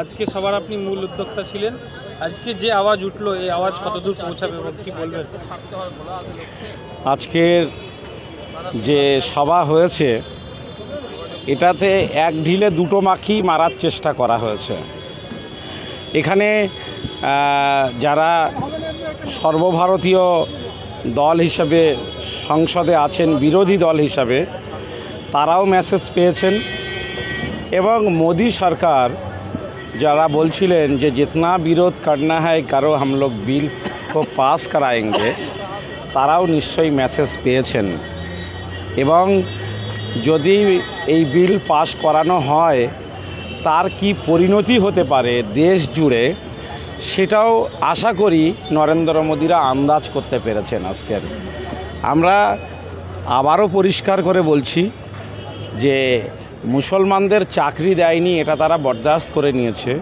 আজকে সবার আপনি মূল উদ্যোক্তা ছিলেন। আজকে যে আওয়াজ উঠল এই আওয়াজ কতদূর পৌঁছাবে এবং কি বলবেন? আজকের যে সভা হয়েছে এটাতে এক ঢিলে দুটো মাখি মারার চেষ্টা করা হয়েছে। এখানে যারা সর্বভারতীয় দল হিসাবে সংসদে আছেন বিরোধী দল হিসাবে তারাও মেসেজ পেয়েছেন। এবং মোদী সরকার যারা বলছিলেন যে জিতনা বিরোধ করনা হয় কারও হাম বিল কো পাস করায়েঙ্গে, তারাও নিশ্চয়ই মেসেজ পেয়েছেন। এবং যদি এই বিল পাস করানো হয়, তার কি পরিণতি হতে পারে দেশ জুড়ে, সেটাও আশা করি নরেন্দ্র মোদীরা আন্দাজ করতে পেরেছেন আজকের। আমরা আবারও পরিষ্কার করে বলছি যে মুসলমানদের চাকরি দেয়নি, এটা তারা বরদাস্ত করে নিয়েছে।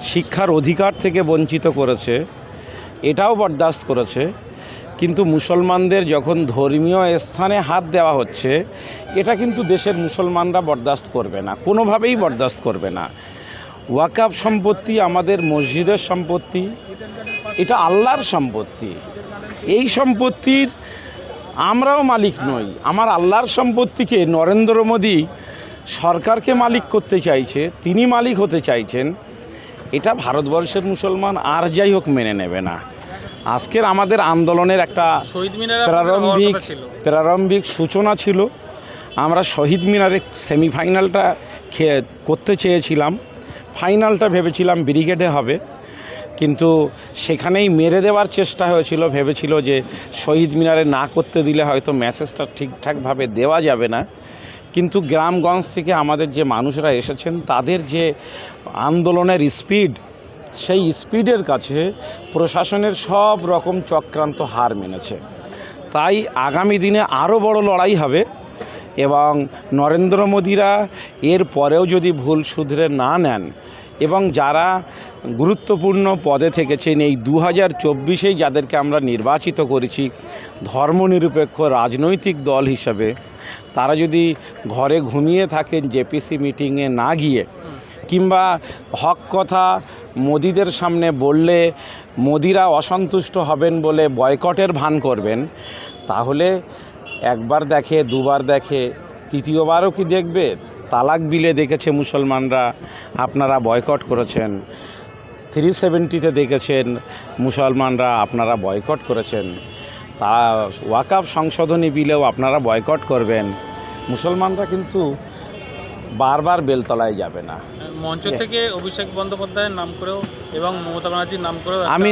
শিক্ষার অধিকার থেকে বঞ্চিত করেছে, এটাও বরদাস্ত করেছে। কিন্তু মুসলমানদের যখন ধর্মীয় স্থানে হাত দেওয়া হচ্ছে, এটা কিন্তু দেশের মুসলমানরা বরদাস্ত করবে না, কোনোভাবেই বরদাস্ত করবে না। ওয়াকাফ সম্পত্তি আমাদের মসজিদের সম্পত্তি, এটা আল্লাহর সম্পত্তি। এই সম্পত্তির আমরাও মালিক নই, আমার আল্লাহর সম্পত্তিকে নরেন্দ্র মোদী সরকারকে মালিক করতে চাইছে তিনি মালিক হতে চাইছেন এটা ভারতবর্ষের মুসলমান আর যাই হোক মেনে নেবে না। আজকের আমাদের আন্দোলনের একটা শহীদ মিনারে প্রারম্ভিক প্রারম্ভিক সূচনা ছিল। আমরা শহীদ মিনারে সেমিফাইনালটা খেয়ে করতে চেয়েছিলাম। ফাইনালটা ভেবেছিলাম ব্রিগেডে হবে। কিন্তু সেখানেই মেরে দেওয়ার চেষ্টা হয়েছিল। ভেবেছিল যে শহীদ মিনারে না করতে দিলে হয়তো মেসেজটা ঠিকঠাকভাবে দেওয়া যাবে না। কিন্তু গ্রামগঞ্জ থেকে আমাদের যে মানুষরা এসেছেন, তাদের যে আন্দোলনের স্পিড, সেই স্পিডের কাছে প্রশাসনের সব রকম চক্রান্ত হার মেনেছে। তাই আগামী দিনে আরও বড় লড়াই হবে। এবং নরেন্দ্র মোদীরা এর পরেও যদি ভুল শুধরে না নেন এবং যারা গুরুত্বপূর্ণ পদে থেকেছেন, এই দু হাজার চব্বিশেই যাদেরকে আমরা নির্বাচিত করেছি ধর্মনিরপেক্ষ রাজনৈতিক দল হিসাবে, তারা যদি ঘরে ঘুমিয়ে থাকেন, জেপিসি মিটিংয়ে না গিয়ে, কিংবা হক কথা মোদিদের সামনে বললে মোদিরা অসন্তুষ্ট হবেন বলে বয়কটের ভান করবেন, তাহলে একবার দেখে দুবার দেখে তৃতীয়বারও কি দেখবে? তালাক বিলে দেখেছে মুসলমানরা আপনারা বয়কট করেছেন। থ্রি সেভেন্টিতে দেখেছেন মুসলমানরা আপনারা বয়কট করেছেন। তা ওয়াকাফ সংশোধনী বিলেও আপনারা বয়কট করবেন। মুসলমানরা কিন্তু বারবার বেলতলায় যাবে না। মঞ্চ থেকে অভিষেক বন্দ্যোপাধ্যায়ের নাম করেও এবং মমতা ব্যানার্জির নাম করেও আমি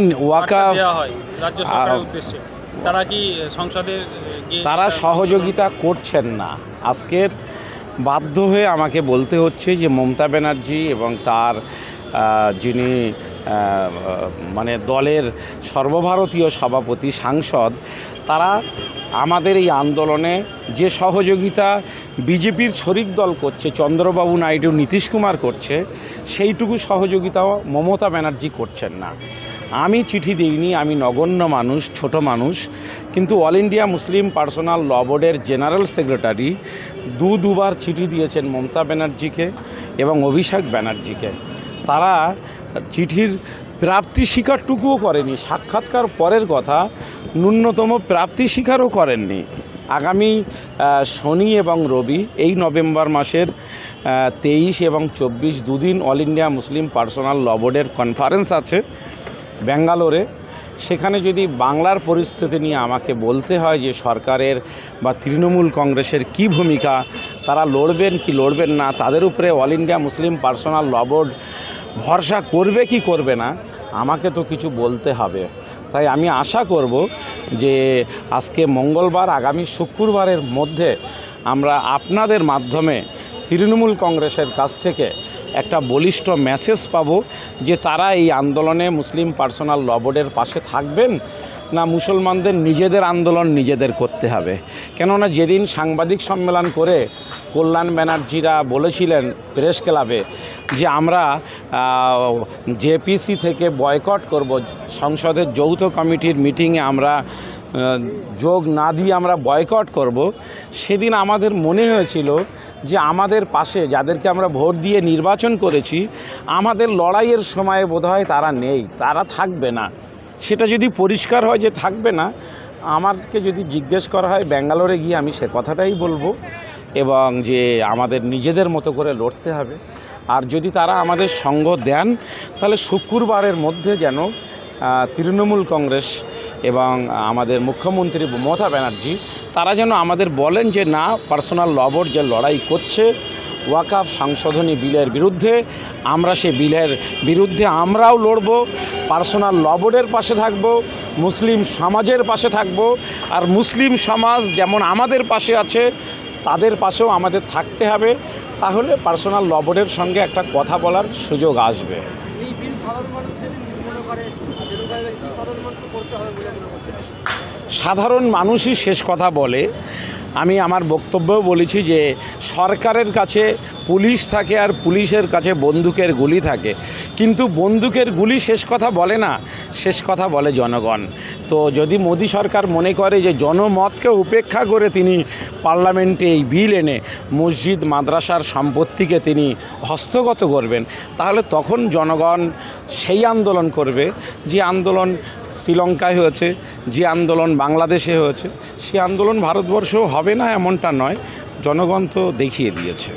রাজ্য সরকারের উদ্দেশ্যে। তারা কি সংসদে তারা সহযোগিতা করছেন না। আজকের বাধ্য হয়ে আমাকে বলতে হচ্ছে যে মমতা ব্যানার্জি এবং তার যিনি মানে দলের সর্বভারতীয় সভাপতি সাংসদ তারা আমাদের এই আন্দোলনে যে সহযোগিতা বিজেপির শরিক দল করছে, চন্দ্রবাবু নাইডু, নীতিশ কুমার করছে, সেইটুকু সহযোগিতাও মমতা ব্যানার্জি করছেন না। আমি চিঠি দিইনি, আমি নগণ্য মানুষ, ছোট মানুষ, কিন্তু all India Muslim personal law বোর্ডের জেনারেল সেক্রেটারি দু দুবার চিঠি দিয়েছেন মমতা ব্যানার্জিকে এবং অভিষেক ব্যানার্জিকে। তারা চিঠির প্রাপ্তি স্বীকারটুকুও করেনি। সাক্ষাৎকার পরের কথা, ন্যূনতম প্রাপ্তি স্বীকারও করেননি। আগামী শনি এবং রবি এই নভেম্বর মাসের তেইশ এবং চব্বিশ দুদিন all India Muslim personal law বোর্ডের কনফারেন্স আছে ব্যাঙ্গালোরে। সেখানে যদি বাংলার পরিস্থিতি নিয়ে আমাকে বলতে হয় যে সরকারের বা তৃণমূল কংগ্রেসের কি ভূমিকা, তারা লড়বেন কি লড়বেন না, তাদের উপরে all India Muslim personal law board ভরসা করবে কি করবে না আমাকে তো কিছু বলতে হবে। তাই আমি আশা করব যে আজকে মঙ্গলবার, আগামী শুক্রবারের মধ্যে আমরা আপনাদের মাধ্যমে তৃণমূল কংগ্রেসের কাছ থেকে একটা বলিষ্ঠ মেসেজ পাব যে তারা এই আন্দোলনে মুসলিম পার্সোনাল ল বোর্ডের পাশে থাকবেন। না মুসলমানদের নিজেদের আন্দোলন নিজেদের করতে হবে। কেননা যেদিন সাংবাদিক সম্মেলন করে কল্যাণ ব্যানার্জিরা বলেছিলেন প্রেস ক্লাবে যে আমরা জেপিসি থেকে বয়কট করব, সংসদের যৌথ কমিটির মিটিংয়ে আমরা যোগ না দিয়ে আমরা বয়কট করব, সেদিন আমাদের মনে হয়েছিল যে আমাদের পাশে যাদেরকে আমরা ভোট দিয়ে নির্বাচন করেছি, আমাদের লড়াইয়ের সময় বোধহয় তারা নেই, তারা থাকবে না। সেটা যদি পরিষ্কার হয় যে থাকবে না, আমাকে যদি জিজ্ঞেস করা হয় ব্যাঙ্গালোরে গিয়ে আমি সে কথাটাই বলব এবং যে আমাদের নিজেদের মতো করে লড়তে হবে। আর যদি তারা আমাদের সঙ্গ দেন, তাহলে শুক্রবারের মধ্যে যেন তৃণমূল কংগ্রেস এবং আমাদের মুখ্যমন্ত্রী মমতা ব্যানার্জি, তারা যেন আমাদের বলেন যে না, পার্সোনাল লবর যে লড়াই করছে ওয়াকাফ সংশোধনী বিলের বিরুদ্ধে আমরা সে বিলের বিরুদ্ধে আমরাও লড়ব পার্সোনাল লবরের পাশে থাকব মুসলিম সমাজের পাশে থাকব আর মুসলিম সমাজ যেমন আমাদের পাশে আছে তাদের পাশেও আমাদের থাকতে হবে তাহলে পার্সোনাল লবরের সঙ্গে একটা কথা বলার সুযোগ আসবে। সাধারণ মানুষই শেষ কথা বলে আমি আমার বক্তব্যও বলেছি যে সরকারের কাছে পুলিশ থাকে আর পুলিশের কাছে বন্দুকের গুলি থাকে। কিন্তু বন্দুকের গুলি শেষ কথা বলে না, শেষ কথা বলে জনগণ। তো যদি মোদী সরকার মনে করে যে জনমতকে উপেক্ষা করে তিনি পার্লামেন্টে এই বিল এনে মসজিদ, মাদ্রাসার সম্পত্তিকে তিনি হস্তগত করবেন, তাহলে তখন জনগণ সেই আন্দোলন করবে। যে আন্দোলন শ্রীলঙ্কায় হয়েছে, যে আন্দোলন বাংলাদেশে হয়েছে, সে আন্দোলন ভারতবর্ষেও হবে না, এমনটা নয়। জনগণ তো দেখিয়ে দিয়েছে।